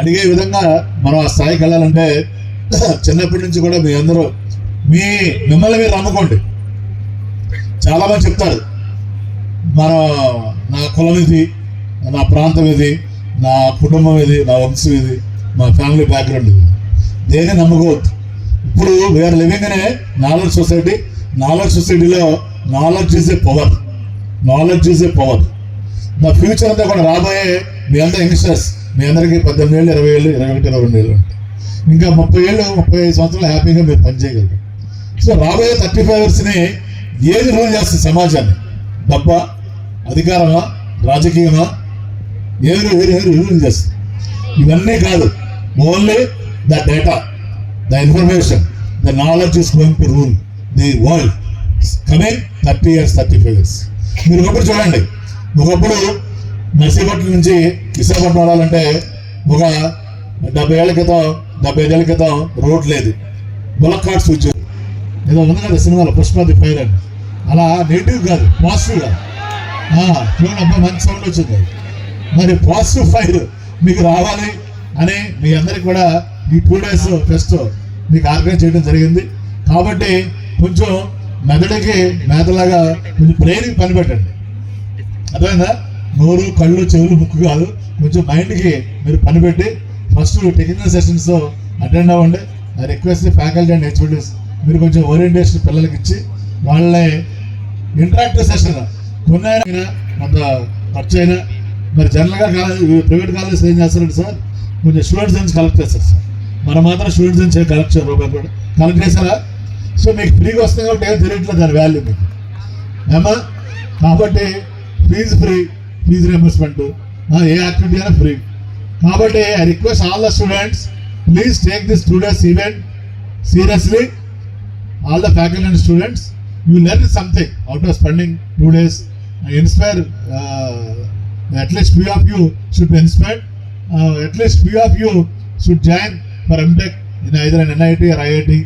అడిగే విధంగా మనం ఆ స్థాయికి వెళ్ళాలంటే చిన్నప్పటి నుంచి కూడా మీ అందరూ మీ మిమ్మల్ని మీరు నమ్ముకోండి. చాలా మంది చెప్తారు మన నా కులం ఇది నా ప్రాంతం ఇది నా కుటుంబం ఇది నా వంశం ఇది మా ఫ్యామిలీ బ్యాక్గ్రౌండ్ ఇది. దేని నమ్ముకోవద్దు. ఇప్పుడు వీఆర్ లివింగ్ అనే నాలెడ్జ్ సొసైటీ నాలెడ్జ్ సొసైటీలో knowledge is a power knowledge is a power నా ఫ్యూచర్ అంతా కూడా రాబోయే మీ అంతా యంగ్స్టర్స్ మీ అందరికీ పద్దెనిమిది ఏళ్ళు ఇరవై ఏళ్ళు ఇరవై ఒకటి ఇరవై రెండు ఏళ్ళు ఉంటాయి. ఇంకా ముప్పై ఏళ్ళు ముప్పై ఐదు సంవత్సరాలు హ్యాపీగా మీరు పనిచేయగలరు సో రాబోయే థర్టీ ఫైవ్ ఇయర్స్ని ఏది రూల్ చేస్తుంది సమాజాన్ని? డబ్బా అధికారమా రాజకీయమా? ఏరు ఏది ఏది రూల్ చేస్తుంది? ఇవన్నీ కాదు. Only the data the information the knowledge is going to rule the world coming thirty years thirty five years మీరు ఒకప్పుడు చూడండి. ఒకప్పుడు నర్సీపట్నం నుంచి విశాఖపట్నం వెళ్ళాలంటే ఒక డెబ్బై ఏళ్ళ క్రితం డెబ్బై ఐదేళ్ళ క్రితం రోడ్ లేదు. బుల్లక్ కార్డ్స్ వచ్చారు ఏదో ఉంది కదా సినిమాలో పుష్పది ఫైర్ అని. అలా నెగిటివ్ కాదు పాజిటివ్ కాదు. చూడండి మంచి సౌండ్ వచ్చింది. మరి పాజిటివ్ ఫైర్ మీకు రావాలి అని మీ అందరికి కూడా ఈ టూ డేస్ ఫెస్ట్ మీకు ఆర్గనైజ్ చేయడం జరిగింది. కాబట్టి కొంచెం మెదడుకి మేతలాగా కొంచెం బ్రెయిన్కి పని పెట్టండి అర్థమైందా? నోరు కళ్ళు చెవులు ముక్కు కాదు. కొంచెం మైండ్కి మీరు పని పెట్టి ఫస్ట్ టెక్నికల్ సెషన్స్ అటెండ్ అవ్వండి. I request faculty and HODs మీరు కొంచెం ఓరియంటేషన్ పిల్లలకి ఇచ్చి వాళ్ళని ఇంటరాక్టివ్ సెషన్ కొన్ని అయినా కొంత ఖర్చు అయినా మరి జనరల్గా కాలేజ్ ప్రైవేట్ కాలేజ్ ఏం చేస్తారండి సార్? కొంచెం స్టూడెంట్స్ నుంచి కలెక్ట్ చేస్తారు సార్? మనం మాత్రం స్టూడెంట్స్ నుంచి కలెక్ట్ చేయరు రూపాయలు కూడా. కలెక్ట్ చేశారా? సో మీకు ఫ్రీగా వస్తుంది కాబట్టి ఏం తెలియట్లేదు దాని వాల్యూ మీకు. ఏమా కాబట్టి ఫీజు ఫ్రీ ఫీజు రియంబర్స్మెంట్ ఏ యాక్టివిటీ అయినా ఫ్రీ కాబట్టి I request all the students please take this two days event seriously all the faculty and students you learn something out of spending two days inspire at least few of you should inspired at least few of you should join for MTech in either an NIT or IIT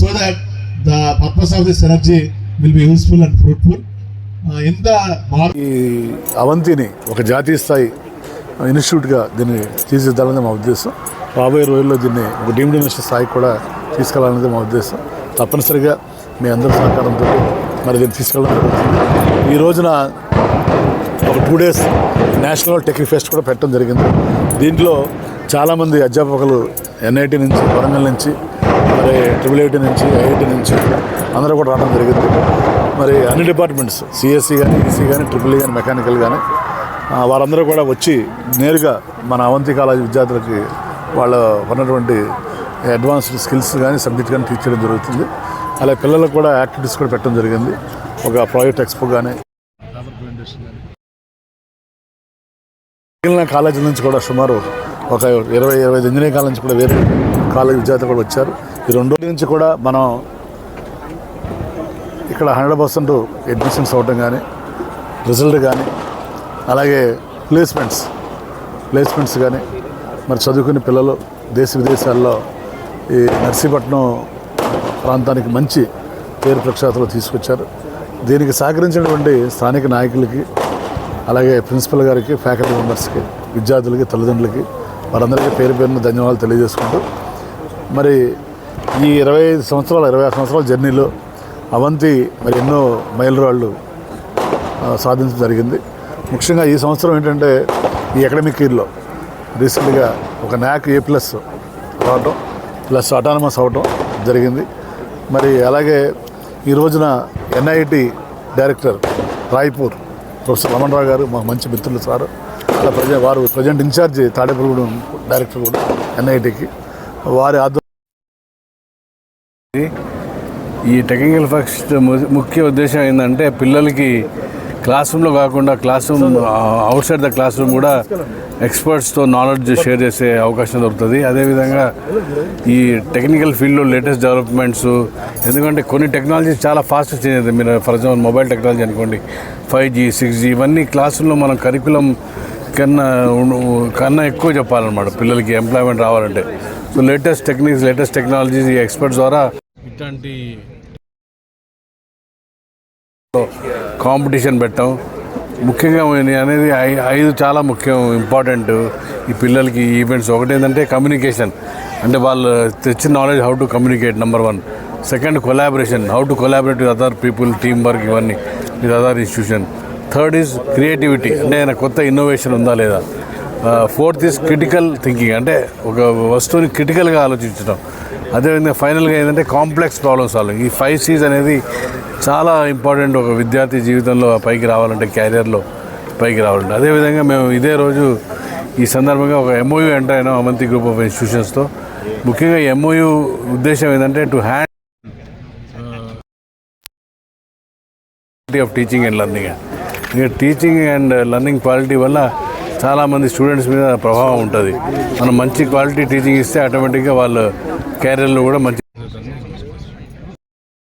so that the purpose of this energy will be useful and fruitful ఇంత ఈ అవంతిని ఒక జాతీయ స్థాయి ఇన్స్టిట్యూట్గా దీన్ని తీర్చిదిద్దాలనేది మా ఉద్దేశం. రాబోయే రోజుల్లో దీన్ని ఒక డీమ్డ్ యూనివర్సిటీ స్థాయికి కూడా తీసుకెళ్ళాలనేది మా ఉద్దేశం. తప్పనిసరిగా మీ అందరి సహకారంతో మరి దీన్ని తీసుకెళ్ళడం జరుగుతుంది. ఈ రోజున ఒక two days national technic fest కూడా పెట్టడం జరిగింది. దీంట్లో చాలామంది అధ్యాపకులు ఎన్ఐటి నుంచి వరంగల్ నుంచి మరి ట్రిపుల్ ఐటీ నుంచి ఐఐటి నుంచి అందరూ కూడా రావడం జరిగింది. మరి అన్ని డిపార్ట్మెంట్స్ సిఎస్సి కానీ ఈసీ కానీ ట్రిపుల్ ఈ కానీ మెకానికల్ కానీ వారందరూ కూడా వచ్చి నేరుగా మన అవంతి కాలేజ్ విద్యార్థులకి వాళ్ళ ఉన్నటువంటి అడ్వాన్స్డ్ స్కిల్స్ కానీ సబ్జెక్ట్ కానీ టీచ్ చేయడం జరుగుతుంది. అలాగే పిల్లలకు కూడా యాక్టివిటీస్ కూడా పెట్టడం జరిగింది. ఒక ప్రాజెక్ట్ ఎక్స్పో కానీ మిగిలిన కాలేజీల నుంచి కూడా సుమారు ఒక ఇరవై ఇరవై ఐదు ఇంజనీరింగ్ కాలేజ్ నుంచి కూడా వేరే కాలేజ్ విద్యార్థులు కూడా వచ్చారు. ఈ రెండు నుంచి కూడా మనం ఇక్కడ హండ్రెడ్ పర్సెంట్ అడ్మిషన్స్ అవ్వటం కానీ రిజల్ట్ కానీ అలాగే ప్లేస్మెంట్స్ ప్లేస్మెంట్స్ కానీ మరి చదువుకునే పిల్లలు దేశ విదేశాల్లో ఈ నర్సీపట్నం ప్రాంతానికి మంచి పేరు ప్రఖ్యాతులు తీసుకొచ్చారు. దీనికి సహకరించినటువంటి స్థానిక నాయకులకి అలాగే ప్రిన్సిపల్ గారికి ఫ్యాకల్టీ మెంబర్స్కి విద్యార్థులకి తల్లిదండ్రులకి వారందరికీ పేరు పేరున ధన్యవాదాలు తెలియజేసుకుంటూ మరి ఈ ఇరవై ఐదు సంవత్సరాలు ఇరవై ఆరు సంవత్సరాల జర్నీలో అవంతి మరి ఎన్నో మైలురాళ్ళు సాధించడం జరిగింది. ముఖ్యంగా ఈ సంవత్సరం ఏంటంటే ఈ అకాడమిక్ ఇయర్లో రీసెంట్గా ఒక నాక్ ఏ ప్లస్ రావటం ప్లస్ అటానమస్ అవటం జరిగింది. మరి అలాగే ఈ రోజున NIT director Raipur professor Raman Rao garu మాకు మంచి మిత్రులు సార్. అలా ప్రజెంట్ వారు ప్రజెంట్ ఇన్ఛార్జ్ తాడేపల్లిగూడెం డైరెక్టర్ కూడా ఎన్ఐటికి. వారి ఆధ్వర్యం ఈ టెక్నికల్ ఫస్ట్ ము- ముఖ్య ఉద్దేశం ఏంటంటే పిల్లలకి క్లాస్ రూమ్లో కాకుండా class room outside the class room కూడా ఎక్స్పర్ట్స్తో నాలెడ్జ్ షేర్ చేసే అవకాశం దొరుకుతుంది. అదేవిధంగా ఈ టెక్నికల్ ఫీల్డ్లో లేటెస్ట్ డెవలప్మెంట్స్ ఎందుకంటే కొన్ని టెక్నాలజీస్ చాలా ఫాస్ట్ చేంజ్ అవుతుంది మీరు ఫర్ ఎగ్జాంపుల్ మొబైల్ టెక్నాలజీ అనుకోండి ఫైవ్ జీ సిక్స్ జీ ఇవన్నీ క్లాస్ రూమ్లో మనం కరికులం కన్నా కన్నా ఎక్కువ చెప్పాలన్నమాట పిల్లలకి ఎంప్లాయ్మెంట్ రావాలంటే. So latest techniques latest technologies ఈ ఎక్స్పర్ట్స్ ద్వారా ఇట్లాంటి కాంపిటీషన్ పెట్టాం. ముఖ్యంగా అనేది ఐ- ఐదు చాలా ముఖ్యం ఇంపార్టెంట్ ఈ పిల్లలకి ఈవెంట్స్ ఒకటి ఏంటంటే కమ్యూనికేషన్ అంటే వాళ్ళు తెచ్చిన knowledge how to communicate number one second collaboration how to collaborate with other people team work ఇవన్నీ with other institution third is creativity అంటే ఆయన కొత్త ఇన్నోవేషన్ ఉందా లేదా? ఫోర్త్ ఈజ్ క్రిటికల్ థింకింగ్ అంటే ఒక వస్తువుని క్రిటికల్గా ఆలోచించడం. అదేవిధంగా ఫైనల్గా ఏంటంటే కాంప్లెక్స్ ప్రాబ్లమ్ సాల్వింగ్ ఈ ఫైవ్ సీస్ అనేది చాలా ఇంపార్టెంట్ ఒక విద్యార్థి జీవితంలో పైకి రావాలంటే క్యారియర్లో పైకి రావాలంటే. అదేవిధంగా మేము ఇదే రోజు ఈ సందర్భంగా ఒక ఎంఓయూ ఎంటర్ అయినాం అమంతి గ్రూప్ ఆఫ్ ఇన్స్టిట్యూషన్స్తో ముఖ్యంగా ఎంఓయూ ఉద్దేశం ఏంటంటే to hand off teaching and learning ఇక టీచింగ్ అండ్ లర్నింగ్ క్వాలిటీ వల్ల చాలామంది స్టూడెంట్స్ మీద ప్రభావం ఉంటుంది. మనం మంచి క్వాలిటీ టీచింగ్ ఇస్తే ఆటోమేటిక్గా వాళ్ళు క్యారియర్లో కూడా మంచి